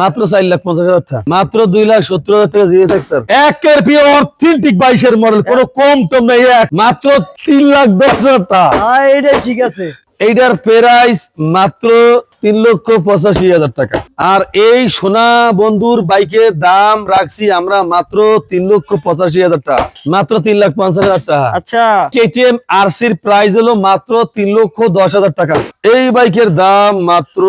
মাত্র চার লাখ পঞ্চাশ হাজার টাকা। মাত্র দুই লাখ সত্তর হাজার টাকা জিএস এক্সার একের পিও অথেন্টিক বাইশের মডেল কোনো কম টম নাই এক। মাত্র তিন লাখ দশ হাজার টাকা। এটাই ঠিক আছে। এইটার প্রাইস মাত্র তিন লক্ষ পঁচাশি হাজার টাকা। আর এই সোনা বন্ধুর বাইকের দাম রাখছি আমরা মাত্র তিন লক্ষ পঁচাশি হাজার টাকা। মাত্র তিন লাখ পঞ্চাশ হাজার টাকা। আচ্ছা। কেটিএম আরসির প্রাইস হলো মাত্র তিন লক্ষ দশ হাজার টাকা। এই বাইকের দাম মাত্র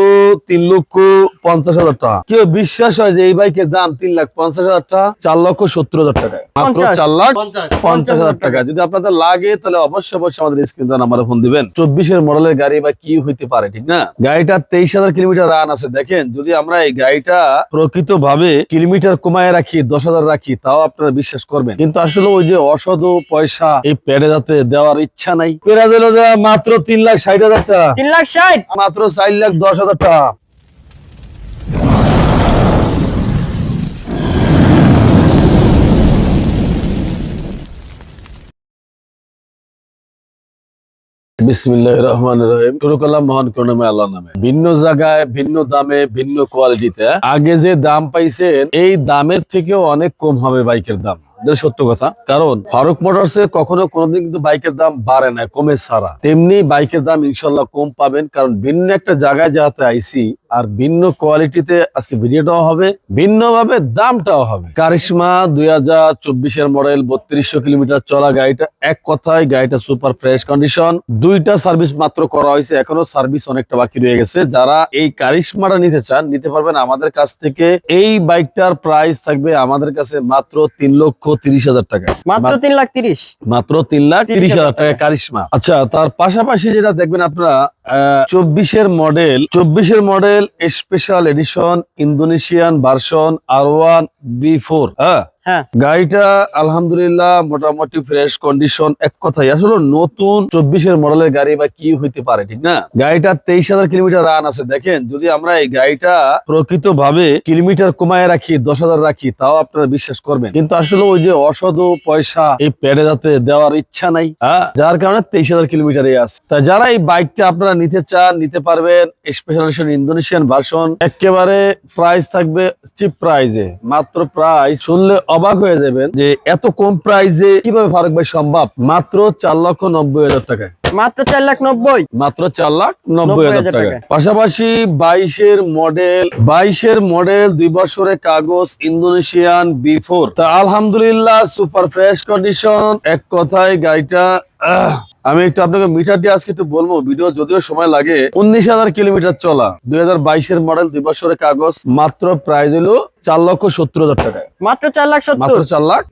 তিন লক্ষ পঞ্চাশ হাজার টাকা। কেউ বিশ্বাস হয় যে এই বাইকের দাম তিন লাখ পঞ্চাশ হাজার টাকা চার লক্ষ সত্তর হাজার টাকা। মাত্র পঞ্চাশ। চার লাখ পঞ্চাশ। হাজার টাকা। যদি আপনাদের লাগে তাহলে অবশ্যই অবশ্যই আমাদের স্ক্রিন নাম্বারে ফোন দিবেন। চব্বিশের মডেলের গাড়ি বা কি হইতে পারে ঠিক না? গাড়িটা তেইশ হাজার কিলোমিটার রান আছে। দেখেন যদি আমরা এই গাড়িটা প্রকৃত ভাবে কিলোমিটার কমায় রাখি দশ হাজার রাখি তাও আপনারা বিশ্বাস করবেন। কিন্তু আসলে ওই যে অসদ পয়সা এই প্যাডে যাতে দেওয়ার ইচ্ছা নাই। পেরা দিল মাত্র তিন লাখ ষাট হাজার টাকা। তিন লাখ ষাট? মাত্র চার লাখ দশ হাজার টাকা। নামে। ভিন্ন জায়গায়, ভিন্ন দামে, ভিন্ন কোয়ালিটিতে আগে যে দাম পাইছেন, এই দামের থেকেও অনেক কম হবে বাইকের দাম। এটা সত্য কথা। কারণ ফারুক মোটরসে কখনো কোনোদিন কিন্তু বাইকের দাম বাড়ে না, কমে ছাড়া। তেমনি বাইকের দাম ইনশাল্লাহ কম পাবেন, কারণ ভিন্ন একটা জায়গায় যাতে আইসি আর ভিন্ন কোয়ালিটিতে আজকে ভিডিওটাও হবে ভিন্ন ভাবে দামটাও হবে। কারিশমা দুই হাজার চব্বিশের মডেল, বত্রিশশো কিলোমিটার চলা গাড়িটা, এক কথায় গাড়িটা সুপার ফ্রেশ কন্ডিশন। দুইটা সার্ভিস মাত্র করা হয়েছে, এখনও সার্ভিস অনেকটা বাকি রয়ে গেছে। যারা এই কারিশমাটা নিতে চান, নিতে পারবেন আমাদের কাছ থেকে। এই বাইকটার প্রাইস থাকবে আমাদের কাছে মাত্র তিন লক্ষ তিরিশ হাজার টাকা। মাত্র তিন লাখ তিরিশ। মাত্র তিন লাখ তিরিশ হাজার টাকা। কারিশমা। আচ্ছা তার পাশাপাশি যেটা দেখবেন আপনারা চব্বিশের মডেল চব্বিশের model special edition Indonesian version R one V four হ্যাঁ? হ্যাঁ। গাড়িটা আলহামদুলিল্লাহ মোটামুটি ফ্রেশ কন্ডিশন এক কথাই আসলে নতুন চব্বিশের মডেলের গাড়ি বা কি হইতে পারে, ঠিক না? গাড়িটা তেইশ হাজার কিলোমিটার রান আছে। দেখেন, যদি আমরা এই গাড়িটা প্রকৃত ভাবে কিলোমিটার কমায় রাখি, দশ হাজার রাখি, তাও আপনারা বিশ্বাস করবেন। কিন্তু আসলে ওই যে অসদ পয়সা এই প্যাডে যাতে দেওয়ার ইচ্ছা নাই হ্যাঁ যার কারণে তেইশ হাজার কিলোমিটারে আছে। তা যারা এই বাইকটা আপনারা নিতে চান, নিতে পারবেন স্পেশাল ইন্দোনেশিয়ান ভার্সন একেবারে প্রাইস থাকবে চিপ প্রাইজে মাত্র প্রাইস শুনলে অবাক হয়ে যাবেন যে এত কম প্রাইজে কীভাবে ফারুক ভাই সম্ভব? মাত্র চার লক্ষ নব্বই হাজার টাকায়। মাত্র চার লাখ নব্বই? মাত্র চার লাখ নব্বই হাজার টাকা। পাশাপাশি বাইশের মডেল বাইশের মডেল দুই বছরের কাগজ ইন্দোনেশিয়ান বিফোর তা আলহামদুলিল্লাহ সুপার ফ্রেশ কন্ডিশন। এক কথায় গাড়িটা আহ, আমি একটু আপনাকে মিটার দিয়ে আজকে একটু বলব। ভিডিও যদিও সময় লাগে উনিশ হাজার কিলোমিটার চলা। দুই হাজার বাইশের মডেল দুই বছরের কাগজ মাত্র প্রাইস হলো চার লক্ষ সত্তর হাজার টাকায় মাত্র চার লাখ মাত্র সত্তর চার লাখ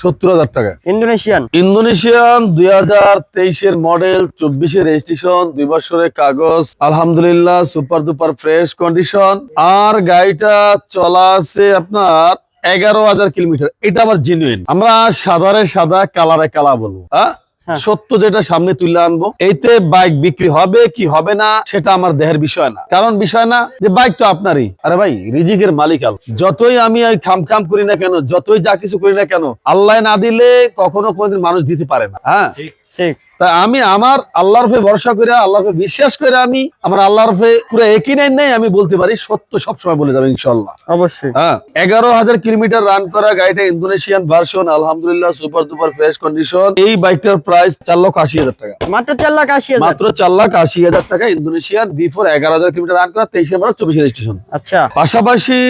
সত্তর হাজার টাকা। ইন্দোনেশিয়ান? ইন্দোনেশিয়ান দুই হাজার তেইশের মডেল চব্বিশের রেজিস্ট্রেশন দুই বছরের কাগজ আলহামদুলিল্লাহ সুপার দুপার ফ্রেশ কন্ডিশন আর গাড়িটা চলা আছে আপনার এগারো হাজার কিলোমিটার। এটা আবার জেনুইন আমরা সাদারে সাদা কালারে কালা বলব। হ্যাঁ। সত্য যেটা সামনে তুলে আনব এইতে বাইক বিক্রি হবে কি হবে না সেটা আমার দেহের বিষয় না। কারণ বিষয় না যে বাইক তো আপনারই। আরে ভাই রিজিকের মালিক আল। যতই আমি ওই খাম খাম করি না কেন যতই যা কিছু করি না কেন আল্লাহ না দিলে কখনো কোনদিন মানুষ দিতে পারে না। হ্যাঁ? ঠিক। তা আমি আমার আল্লাহর উপরে ভরসা করে আল্লাহর উপরে বিশ্বাস করে আমি আমার আল্লাহর উপরে পুরো একই নাই নাই আমি বলতে পারি সত্য সবসময় বলে যাবে ইনশাল্লাহ অবশ্যই। হ্যাঁ এগারো হাজার কিলোমিটার রান করা গাড়িটা ইন্দোনেশিয়ান ভার্সন আলহামদুলিল্লাহ সুপার দুপার ফ্রেশ কন্ডিশন এই বাইকটার প্রাইস চার লক্ষ আশি হাজার টাকা। মাত্র চার লাখ আশি মাত্র চার লাখ আশি হাজার টাকা ইন্দোনেশিয়ান বিফোর এগারো হাজার কিলোমিটার রান করা তেইশে মার্চ চব্বিশ রেজিস্ট্রেশন আচ্ছা। পাশাপাশি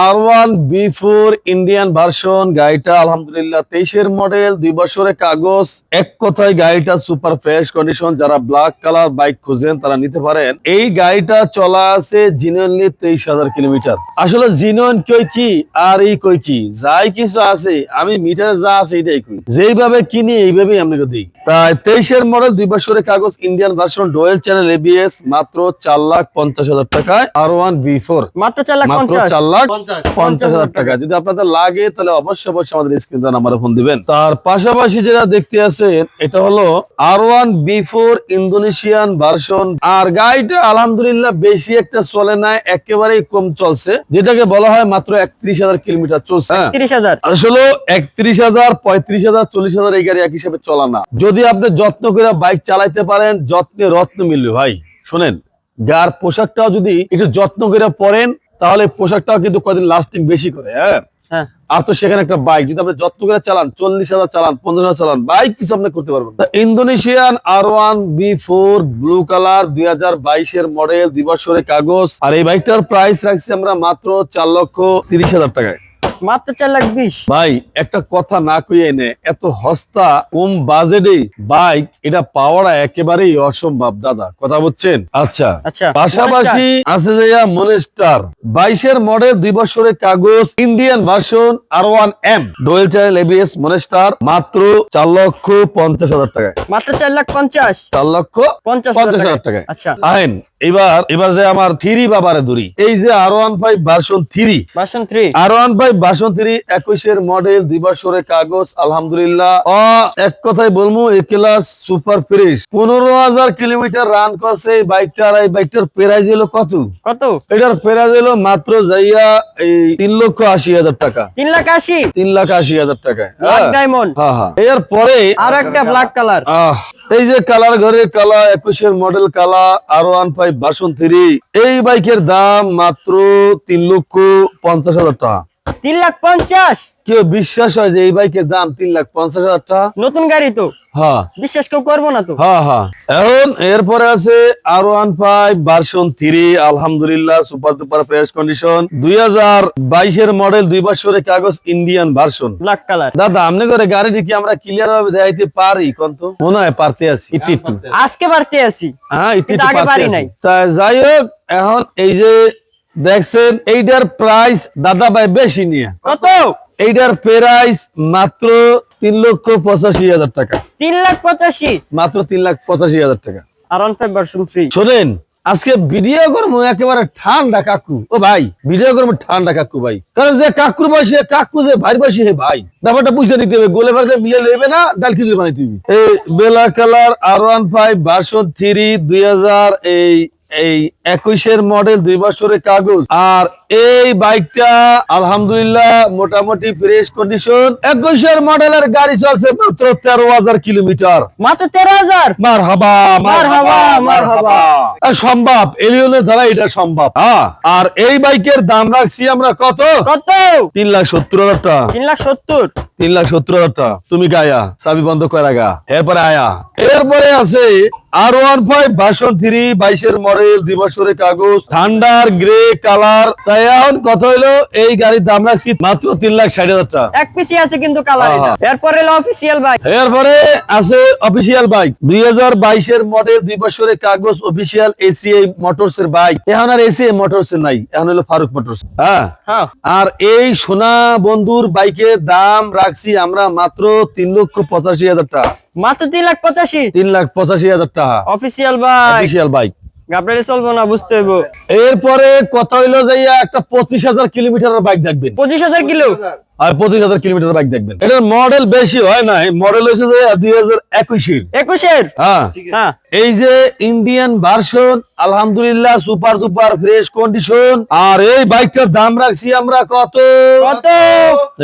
আর one B four Indian version গাড়িটা আলহামদুলিল্লাহ তেইশের মডেল দুই বছরের কাগজ এক কথায় গাড়িটা সুপার ফ্রেশ কন্ডিশন যারা ব্ল্যাক কালার বাইক খুঁজেন তারা নিতে পারেন। এই গাড়িটা চলা আছে জিনুয়ানলি তেইশ হাজার কিলোমিটার। আসলে জিনুয়ান কই কি আর এই কই কি? যাই কিছু আছে আমি মিটার যা আছে এটাই কই। যেইভাবে কিনি এইভাবেই আপনাকে দিই। তাই তেইশের মডেল দুই বছরের কাগজ Indian version dual channel ABS মাত্র চার লাখ পঞ্চাশ হাজার টাকায় আর ওয়ান বি ফোর মাত্র চার লাখ চার লাখ পঞ্চাশ হাজার টাকা। যদি আপনাদের লাগে তাহলে অবশ্যই অবশ্যই আমাদের স্ক্রিন নাম্বারে ফোন দিবেন। তার পাশাপাশি যেটা দেখতে আছেন এটা হলো R one V Indonesian version আর গাড়িটা আলহামদুলিল্লাহ বেশি একটা চলে না একেবারেই কম চলছে। যেটাকে বলা হয় মাত্র একত্রিশ হাজার কিলোমিটার চলছে হ্যাঁ। আসলে একত্রিশ হাজার পঁয়ত্রিশ হাজার চল্লিশ হাজার এই গাড়ি এক হিসাবে চলা না। যদি আপনি যত্ন করে বাইক চালাইতে পারেন যত্নে রত্ন মিলবে ভাই। শোনেন যার পোশাকটাও যদি একটু যত্ন করে পরেন তাহলে পোশাকটাও কিন্তু কদিন লাস্টিং বেশি করে হ্যাঁ। হ্যাঁ। আর তো সেখানে একটা বাইক যদি আপনি যত্ন করে চালান, চল্লিশ হাজার চালান, পঞ্চাশ হাজার চালান বাইক কিছু আপনি করতে পারবেন Indonesian R one V four blue colour দুই হাজার বাইশের মডেল দিবসরে কাগজ। আর এই বাইকটার প্রাইস রাখছি আমরা মাত্র চার লক্ষ তিরিশ হাজার টাকায়। মাত্র চার লাখ বিশ। ভাই একটা কথা না কইয়ে এনে এত হস্তা কম বাজেটে বাইক এটা পাওয়াটা একেবারেই অসম্ভব দাদা। কথা বলছেন আচ্ছা। আচ্ছা পাশাপাশি আছে যে মনেস্টার। বাইশের মডেল দুই বছরের কাগজ Indian version R one M dual channel ABS monster মাত্র চার লক্ষ পঞ্চাশ হাজার টাকায়। মাত্র চার লাখ পঞ্চাশ। চার লক্ষ পঞ্চাশ পঞ্চাশ হাজার টাকায়। আচ্ছা। আইন এবার এবার যে আমার থ্রি বাবারে দূরি এই যে R one five version three. Version three R one five version three একুশের মডেল দুই বছরের কাগজ আলহামদুলিল্লাহ। অ এক কথায় বলব এ ক্লাস সুপার ফ্রেশ পনেরো হাজার কিলোমিটার রান করছে এই বাইকটার এই বাইকটার প্রাইস হলো কত? কত? এটার প্রাইস হলো মাত্র যাইয়া এই তিন লক্ষ আশি হাজার টাকা। তিন লাখ আশি? তিন লাখ আশি হাজার টাকা হ্যাঁ। ডায়মন্ড হ্যাঁ, হ্যাঁ। এর পরে আরও একটা ব্ল্যাক কালার আহ, এই যে কালার ঘরে কালা, একুশের মডেল কালা R one five version three এই বাইকের দাম মাত্র তিন লক্ষ পঞ্চাশ হাজার টাকা। তিন লাখ পঞ্চাশ। কেউ বিশ্বাস হয় যে এই বাইকের দাম তিন লাখ পঞ্চাশ হাজার টাকা? নতুন গাড়ি তো। হ্যাঁ। বিশ্বাস কেউ করব না তো। হ্যাঁ হ্যাঁ। এখন এরপরে আছে R one five version three আলহামদুলিল্লাহ সুপার টুপার ফ্রেশ কন্ডিশন দুই হাজার বাইশের মডেল দুই বছরের কাগজ ইন্ডিয়ান ভার্সন ব্ল্যাক কালার দাদা আপনি করে গাড়িটি কি আমরা ক্লিয়ার ভাবে দেখাইতে পারি কন্ত? মনে হয় পারতে আছি। আজকে বাড়তে আছি। হ্যাঁ আগে পারি নাই। তা যাই হোক এখন এই যে দেখছেন এইটার প্রাইস দাদা ভাই বেশি নিয়ে। কত? এইটার প্রাইস মাত্র তিন লক্ষ পঁচাশি হাজার টাকা। তিন লাখ পঁচাশি? মাত্র তিন লাখ পঁচাশি হাজার টাকা। আর ফাইভ ভার্সন থ্রি শোনেন আজকে ভিডিও করব একেবারে ঠান্ডা কাকু। ও ভাই ভিডিও করব ঠান্ডা কাকু ভাই। কারণ যে কাকুর বয়সে কাকু যে ভাই বয়সে হে ভাই ব্যাপারটা বুঝে নিতে হবে। গোলে ভাগে মিলে নেবে না ডাল খিচুড়ি বানাইতে হবে এই বেলা colour R one five version three দুই হাজার এই এই একুশের মডেল দুই বছরের কাগজ আর এই বাইকটা আলহামদুলিল্লাহ মোটামুটি ফ্রেশ কন্ডিশন একুশের মডেলের গাড়ি চলছে মাত্র তেরো হাজার কিলোমিটার। মাত্র তেরো হাজার? মার হাবা মার হাবা মার হাবা সম্ভব এলিয়নের দ্বারা এটা সম্ভব। হ্যাঁ। আর এই বাইকের দাম রাখছি আমরা কত? কত? তিন লাখ সত্তর হাজার টাকা। তিন লাখ সত্তর। তিন লাখ সত্তর হাজার টাকা। তুমি গায়া চাবি বন্ধ করে গা এরপরে আয়া। এরপরে আছে R one five version three বাইশের মডেল দুই বছরের কাগজ ঠান্ডার গ্রে কালার তাই এখন কত হইল এই গাড়ির দাম রাখছি মাত্র তিন লাখ ষাট হাজার টাকা। এক পিসি আছে কিন্তু কালার হ্যাঁ, এরপরে এলো অফিসিয়াল বাইক এরপরে আছে অফিসিয়াল বাইক দুই হাজার বাইশের মডেল দুই বছরের কাগজ অফিসিয়াল এসিআই মোটরস এর বাইক এখন আর এসিআই মোটরস এর নাই এখন হলো ফারুক মোটরস হ্যাঁ? হ্যাঁ। আর এই সোনা বন্ধুর বাইকের দাম রাখছি আমরা মাত্র তিন লক্ষ পঁচাশি হাজার টাকা। মাত্র তিন লাখ পঁচাশি। তিন লাখ পঁচাশি হাজার টাকা। অফিসিয়াল বাইক অফিসিয়াল বাইক গাবরাইলে চলবো না বুঝতে হইব। এরপরে কথা হইল যাইয়া একটা পঁচিশ হাজার কিলোমিটারের বাইক দেখবেন। পঁচিশ হাজার কিলো? আর পঁচিশ হাজার কিলোমিটার বাইক দেখবেন। এটার মডেল বেশি হয় নাই মডেল হয়েছে যে দুই হাজার একুশের। একুশের? হ্যাঁ। হ্যাঁ। এই যে ইন্ডিয়ান ভার্সন আলহামদুলিল্লাহ সুপার দুপার ফ্রেশ কন্ডিশন আর এই বাইকটার দাম রাখছি আমরা কত? কত?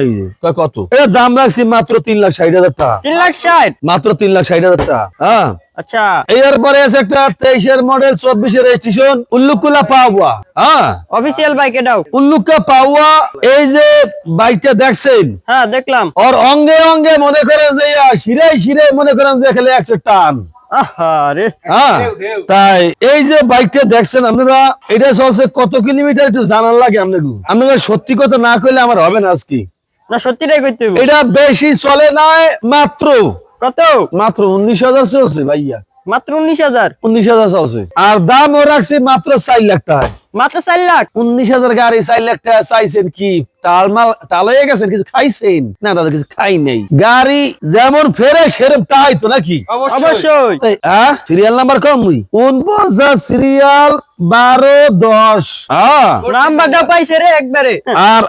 এই যে কত? দাম রাখছি মাত্র তিন লাখ ষাট হাজার টাকা। তিন লাখ ষাট? মাত্র তিন লাখ ষাট হাজার টাকা। হ্যাঁ। আচ্ছা। এরপরে আছে একটা তেইশের মডেল চব্বিশের রেজিস্ট্রেশন উল্লুকুলা পাওয়া। হ্যাঁ? অফিসিয়াল বাইক এটাও। উল্লুকা পাওয়া এই যে বাইকটা দেখছেন? হ্যাঁ দেখলাম। ওর অঙ্গে অঙ্গে মনে করেন যে শিরাই শিরাই মনে করেন যে খেলে একশো টান। হ্যাঁ? তাই এই যে বাইকটা দেখছেন আপনারা এটা চলছে কত কিলোমিটার একটু জানার লাগে আপনাকে আপনাকে সত্যি কথা না করলে আমার হবে না আজকে। না সত্যিটাই করতে এটা বেশি চলে নাই মাত্র। কত? মাত্র উনিশ হাজার চলছে ভাইয়া। মাত্র উনিশ হাজার? উনিশ হাজার চলছে। আর দাম ও রাখছে মাত্র চার লাখ টাকা মাত্র চার লাখ? উনিশ হাজার গাড়ি চার লাখ টাকা চাইছেন কি? টাল মাল গেছেন কিছু খাইছেন? না দাদা কিছু খাই নেই। গাড়ি যেমন ফেরে সেরম তাই তো নাকি? অবশ্যই। সিরিয়াল নাম্বার কম মুই। উনপঞ্চাশ সিরিয়াল বারো দশ। হ্যাঁ। নাম্বারটা পাইছে রে একবারে। আর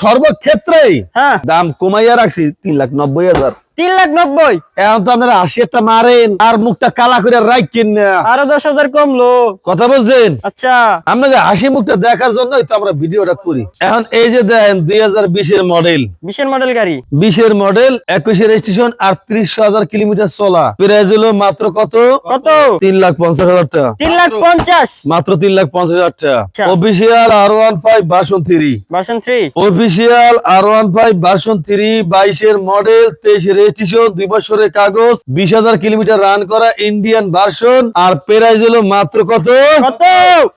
সর্বক্ষেত্রে হ্যাঁ। দাম কমাইয়া রাখছি তিন লাখ নব্বই হাজার। তিন লাখ নব্বই। এখন তো আপনারা আশি একটা মারেন আর মুখটা কালা করে রাখেন না। আরও দশ হাজার কমলো। কথা বলছেন? আচ্ছা। আপনাদের হাসি মুখটা দেখার জন্যই তো আমরা ভিডিওটা করি। এখন এই যে দেন দুই হাজার বিশের মডেল বিশের মডেল গাড়ি। বিশের মডেল একুশের স্টেশন আর ত্রিশ হাজার কিলোমিটার চলা। প্রাইস হলো মাত্র কত? কত? তিন লাখ পঞ্চাশ হাজার টাকা। তিন লাখ পঞ্চাশ। মাত্র তিন লাখ পঞ্চাশ হাজার টাকা। Official R one five version three official R one five version three বাইশের মডেল তেইশ দুই বছরের কাগজ বিশ হাজার কিলোমিটার রান করা ইন্ডিয়ান ভার্সন আর প্রাইস হলো মাত্র কত?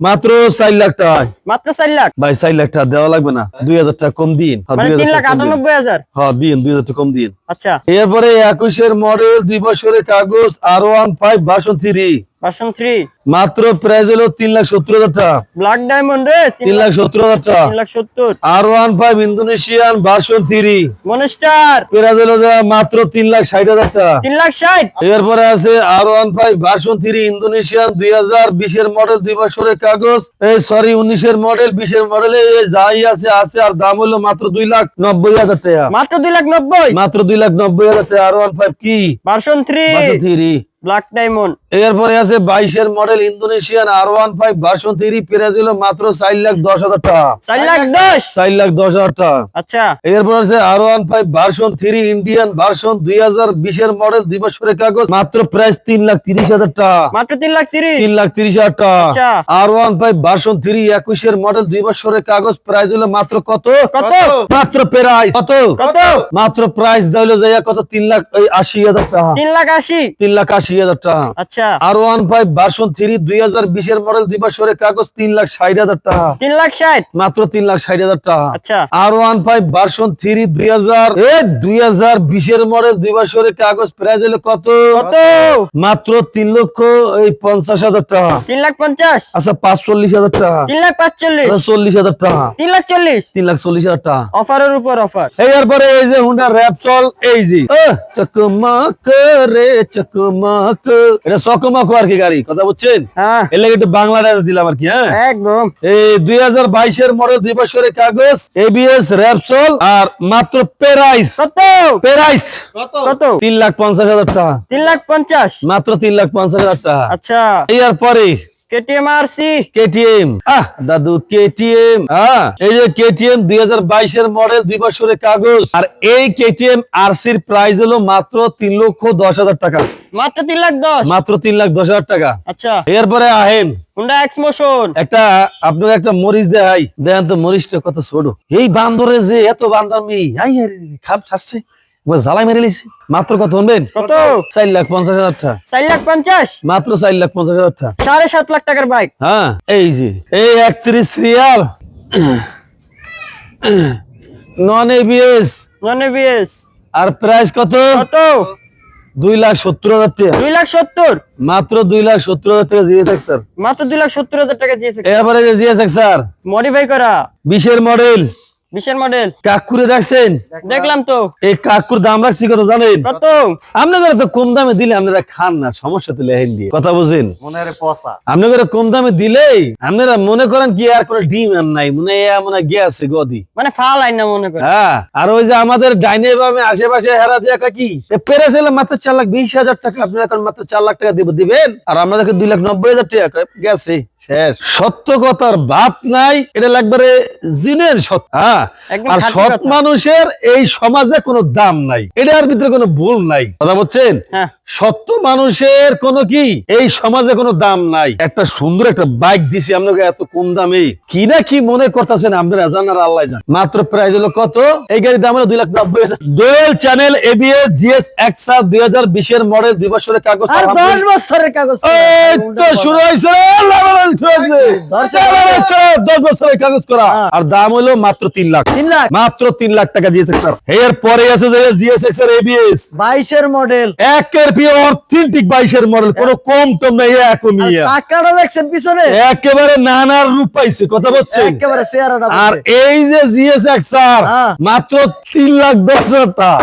মাত্র চার লাখ টাকা মাত্র চার লাখ? ভাই চার লাখ টাকা দেওয়া লাগবে না। দুই হাজার টাকা কম দিন। হ্যাঁ, 2000 তিন লাখ টাকা কম দিন। আটানব্বই হাজার? দিন দুই হাজার টাকা কম দিন। আচ্ছা। এরপরে একুশের মডেল দুই বছরের কাগজ R one five version three version three মাত্র প্রাইস হলো তিন লাখ সত্তর হাজার টাকা। ব্ল্যাক ডায়মন্ড রে তিন লাখ সত্তর হাজার টাকা। তিন লাখ সত্তর। R one five Indonesian version three monster price হলো মাত্র তিন লাখ ষাট হাজার টাকা। তিন লাখ ষাট। এরপরে আছে R one five version three Indonesian দুই হাজার বিশের মডেল দুই বছরের কাগজ। এই সরি উনিশের মডেল বিশের মডেলে যাই আছে আছে আর দাম হলো মাত্র দুই লাখ নব্বই হাজার টাকা। মাত্র দুই লাখ নব্বই। মাত্র দুই লাখ নব্বই হাজার টাকা আর ওয়ান ফাইভ কি? Version three three black diamond এরপরে আছে বাইশের model Indonesian R one five version three price হলো মাত্র চার লাখ দশ হাজার টাকা। চার লাখ দশ? চার লাখ দশ হাজার টাকা। আচ্ছা। এরপর আছে R one five version three Indian version দুই হাজার বিশের মডেল দুই বছরের কাগজ মাত্র প্রাইস তিন লাখ তিরিশ হাজার টাকা। মাত্র তিন লাখ তিরিশ? তিন লাখ তিরিশ হাজার টাকা। আচ্ছা। R one five version three একুশের মডেল দুই বছরের কাগজ প্রাইস হলো মাত্র কত? কত? মাত্র প্রাইস কত? কত? মাত্র প্রাইস দিলো যাইয়া কত? তিন লাখ আশি হাজার টাকা। তিন লাখ আশি। তিন লাখ আশি হাজার টাকা। আচ্ছা। R one five version three দুই হাজার বিশের মডেল দুই বছরের কাগজ তিন লাখ ষাট হাজার টাকা। তিন লাখ ষাট? মাত্র তিন লাখ ষাট হাজার টাকা। আচ্ছা। R one five version three দুই হাজার দুই হাজার বিশের মডেল দুই বছরের কাগজ প্রাইস হলো কত? কত? মাত্র তিন লক্ষ এই পঞ্চাশ হাজার টাকা। তিন লাখ পঞ্চাশ? আচ্ছা পাঁচ চল্লিশ হাজার টাকা। তিন লাখ পাঁচচল্লিশ? চল্লিশ হাজার টাকা। তিন লাখ চল্লিশ? তিন লাখ চল্লিশ হাজার টাকা। অফারের উপর অফার। এই এরপরে এই যে হুন্ডা র্যাপসল এই যে। আহ, চকমক রে চকমক। এটা চকমক আর কি গাড়ি? কথা বুঝছেন? হ্যাঁ। এর লাগে একটু বাংলাদেশ দিলাম আর কি হ্যাঁ? একদম। এই দুই হাজার বাইশের মডেল দুই বছরের কাগজ এবিএস র্যাপসল আর মাত্র পেরাইস কত? পেরাইস কত? তিন লাখ পঞ্চাশ হাজার টাকা। তিন লাখ পঞ্চাশ। মাত্র তিন লাখ পঞ্চাশ হাজার টাকা। আচ্ছা। এরপরে কেটিএম আর সি কেটিএম আহ দাদু কেটিএম হ্যাঁ এই যে কেটিএম দুই হাজার বাইশের মডেল দুই বছরের কাগজ। আর এই কেটিএম প্রাইস হলো মাত্র তিন লক্ষ দশ হাজার টাকা। মাত্র তিন লাখ দশ? মাত্র তিন লাখ দশ হাজার টাকা। আচ্ছা। এরপরে আহেন। হুন্ডা এক্স মোশন একটা আপনার একটা মরিচ দেখাই। দেখেন তো মরিচটা কত ছোট। এই বান্দরে যে এত বান্দামি আই খাপ ছাড়ছে। জ্বালাই মেরে লিছি মাত্র কত শুনবেন কত? চার লাখ পঞ্চাশ হাজার টাকা। চার লাখ পঞ্চাশ? মাত্র চার লাখ পঞ্চাশ হাজার টাকা। সাড়ে সাত লাখ টাকার বাইক। হ্যাঁ এই যে এই একত্রিশ Real. Non ABS non ABS আর প্রাইস কত? কত? দুই লাখ সত্তর হাজার টাকা। দুই লাখ সত্তর? মাত্র দুই লাখ সত্তর হাজার টাকা জিএসএক্স স্যার মাত্র দুই লাখ সত্তর হাজার টাকা দিয়েছে এরপরে জিএসএক্স স্যার মডিফাই করা। বিশের মডেল বিশের মডেল কাকুরে দেখছেন? দেখলাম তো। এই কাকুর দাম রাখছি কত জানেন? কত? আপনাদের তো কম দামে দিলে আপনারা খান না সমস্যা তো লেহেন দিয়ে। কথা বুঝেন মনের পচা। আপনাদের কম দামে দিলেই আপনারা মনে করেন কি আর কোনো ডিম আর নাই মনে এ মনে গেছে গদি। মানে ফাল আইন না মনে করে হ্যাঁ আর ওই যে আমাদের ডাইনে বামে আশেপাশে হেরা দিয়া কাকি পেরে ছিল মাত্র চার লাখ বিশ হাজার টাকা আপনারা এখন মাত্র চার লাখ টাকা দিব দিবেন? আর আমাদেরকে দুই লাখ নব্বই হাজার টাকা গেছে। শেষ সত্য কথার বাপ নাই এটা লাগবে জিনের সত্য। হ্যাঁ আর সৎ মানুষের এই সমাজে কোনো দাম নাই এটার ভিতরে কোনো ভুল নাই। কথা বলছেন হ্যাঁ। সত্য মানুষের কোনো কি? এই সমাজে কোনো দাম নাই। একটা সুন্দর একটা বাইক দিছি আপনাকে এত কম দামে। কি না কি মনে করতেছেন আপনারা জান আর আল্লাহ জান। মাত্র প্রাইস হলো কত? এই গাড়ির দাম হলো দুই লাখ নব্বই হাজার। ডোয়েল চ্যানেল এবিএস জিএস এক্সা দুই হাজার বিশের মডেল দুই বছরের কাগজ। আর দশ বছরের কাগজ। তো শুরু হয়েছে দশ বছরের কাগজ। করা। হ্যাঁ। আর দাম হলো মাত্র তিন লাখ। তিন লাখ। মাত্র তিন লাখ টাকা দিয়েছে স্যার। এর পরে আছে জিএস এক্সের এবিএস বাইশের মডেল একের পিয়ে অথেন্টিক বাইশের মডেল কোনো কম টম নাই একই টাকাটা দেখছেন পিছনে? একেবারে নানার রূপ পাইছে কথা বলছেন? একেবারে চেহারাটা আর এই যে জিএসএক্স স্যার হ্যাঁ। মাত্র তিন লাখ দশ হাজার টাকা।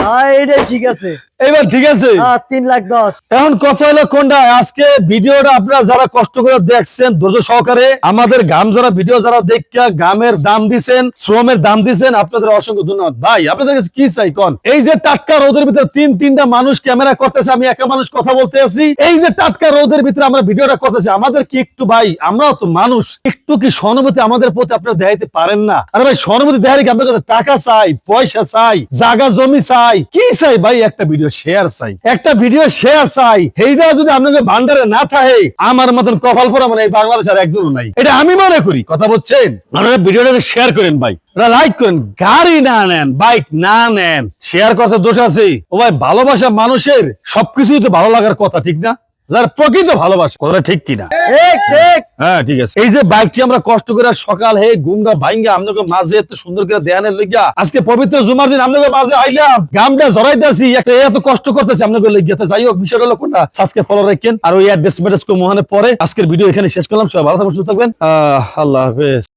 ঠিক আছে। এবার ঠিক আছে। তিন লাখ দশ। এখন কথা হলো কোনটা? আজকে ভিডিওটা আপনারা যারা কষ্ট করে দেখছেন ধৈর্য সহকারে আমাদের গাম যারা ভিডিও যারা দেখা গামের দাম দিছেন শ্রমের দাম দিছেন আপনাদের অসংখ্য ধন্যবাদ। ভাই আপনাদের কাছে কি চাই কোন? এই যে টাটকা রোদের ভিতরে তিন তিনটা মানুষ ক্যামেরা করতেছে আমি একা মানুষ কথা বলতে আছি। এই যে টাটকা রোদের ভিতরে আমরা ভিডিওটা করতেছি আমাদের কি একটু ভাই আমরাও তো মানুষ একটু কি সহানুভূতি আমাদের প্রতি আপনারা দেখাইতে পারেন না? আরে ভাই সহানুভূতি দেখালে কি আপনার কাছে টাকা চাই পয়সা চাই জায়গা জমি চাই? কি চাই ভাই একটা ভিডিও শেয়ার চাই। একটা ভিডিও শেয়ার চাই। এইটা যদি আপনাদের ভান্ডারে না থাকে, আমার মতন কপাল পরা মানে বাংলাদেশের একজনও নাই। এটা আমি মনে করি। কথা বলছেন? আপনারা ভিডিওটাকে শেয়ার করেন ভাই। লাইক করেন, গাড়ি না নেন বাইক না নেন। শেয়ার করতে দোষ আছে। ও ভাই, ভালোবাসা মানুষের, সবকিছুই তো ভালো লাগার কথা, ঠিক না? যার প্রকৃত ভালোবাসা। কথাটা ঠিক কিনা? হ্যাঁ ঠিক আছে। এই যে বাইকটি আমরা কষ্ট করে সকাল হে গুমরা ভাঙ্গা আপনাকে মাঝে এত সুন্দর করে দেয়ানের লইগা। আজকে পবিত্র জুমার দিন আপনাকে মাঝে আইলাম। গামটা জড়াইতেছি একটা এত কষ্ট করতেছি আপনাকে লইগা। তো যাই হোক বিষয়টা হলো কোনটা? আজকে ফলো রাখেন। আর ওই অ্যাড্রেস ম্যাড্রেস কো মহানে পরে আজকের ভিডিও এখানে শেষ করলাম। সবাই ভালো থাকবেন সুস্থ থাকবেন। আল্লাহ হাফেজ।